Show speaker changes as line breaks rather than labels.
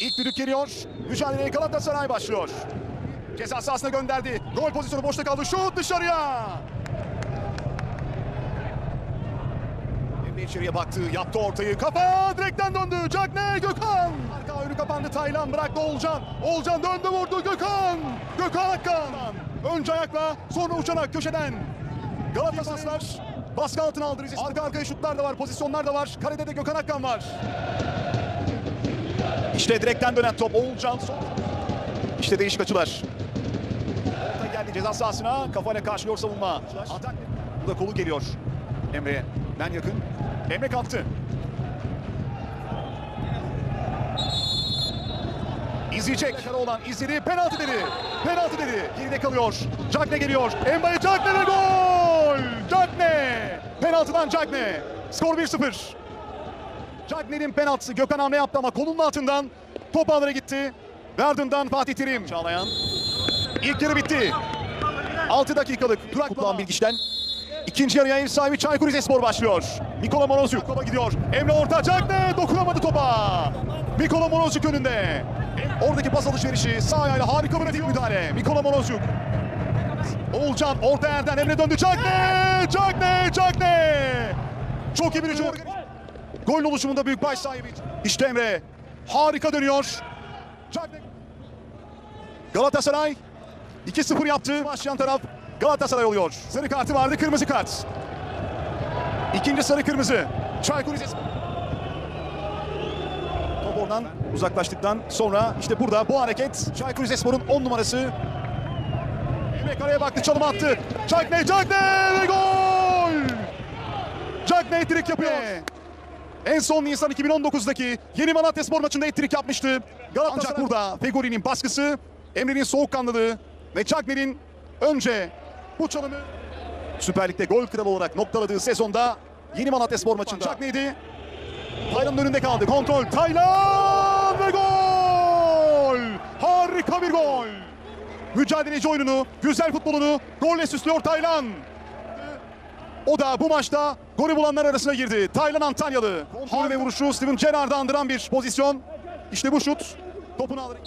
İlk düdük geliyor. Mücadeleye Galatasaray başlıyor. Ceza sahasına gönderdi. Gol pozisyonu boşta kaldı. Şut dışarıya. Emre içeriye baktı. Yaptı ortayı. Kafa direkten döndü. Cagne Gökhan. Arka önü kapandı. Taylan bıraktı Olcan. Olcan döndü vurdu. Gökhan. Gökhan Akkan. Önce ayakla sonra uçarak köşeden. Galatasaraylar baskı altına aldı. Arka arkaya şutlar da var. Pozisyonlar da var. Kalede de Gökhan Akkan var. İşte direkten dönen top Oğulcan. Son. İşte değişik açılar. Orta geldi ceza sahasına. Kafayla karşılıyor savunma. Atak. Burada kolu geliyor. Emre'ye. Ben yakın. Emre kalktı. İzleyecek. Olan izledi. Penaltı dedi. Penaltı dedi. Geride kalıyor. Cagne geliyor. Emba'ya Cagne ve gol! Cagne! Penaltıdan Cagne. Skor 1-0. Cagne'nin penaltısı Gökhan hamle yaptı ama kolunun altından top ağlara gitti. Ve ardından Fatih Terim. Çağlayan. İlk yarı bitti. 6 dakikalık durak kulağın bilgiçten. İkinci yarıya ev sahibi Çaykur Rizespor başlıyor. Nikola Morozyuk topa gidiyor. Emre Orta Cagne dokunamadı topa. Nikola Morozyuk önünde. Oradaki pas alışverişi sağ ayağıyla harika bir müdahale. Nikola Morozyuk. Oğulcan orta yerden Emre döndü. Cagne! Cagne! Cagne! Çok iyi bir hücum. Gol oluşumunda büyük baş sahibi. İşte Emre. Harika dönüyor. Galatasaray 2-0 yaptı. Başlayan taraf Galatasaray oluyor. Sarı kartı vardı, kırmızı kart. İkinci sarı kırmızı. Çaykur Rizespor. Top oradan uzaklaştıktan sonra işte burada bu hareket Çaykur Rizespor'un 10 numarası. Emre kaleye baktı, çalım attı. Cagney, Cagney ve gol! Cagney trik yapıyor. En son Nisan 2019'daki Yeni Malatya Spor maçında ettirik yapmıştı. Ancak burada Fegoli'nin baskısı, Emre'nin soğukkanlılığı ve Cagney'in önce bu çalımı Süper Lig'de gol kralı olarak noktaladığı sezonda Yeni Malatya Spor maçında Cagney'di. Taylan'ın önünde kaldı. Kontrol. Taylan ve gol! Harika bir gol! Mücadeleci oyununu, güzel futbolunu golle süslüyor Taylan. O da bu maçta golü bulanlar arasına girdi. Taylan Antalyalı. Kontrol ve vuruşu Steven Gerrard'ı andıran bir pozisyon. İşte bu şut. Topunu alır.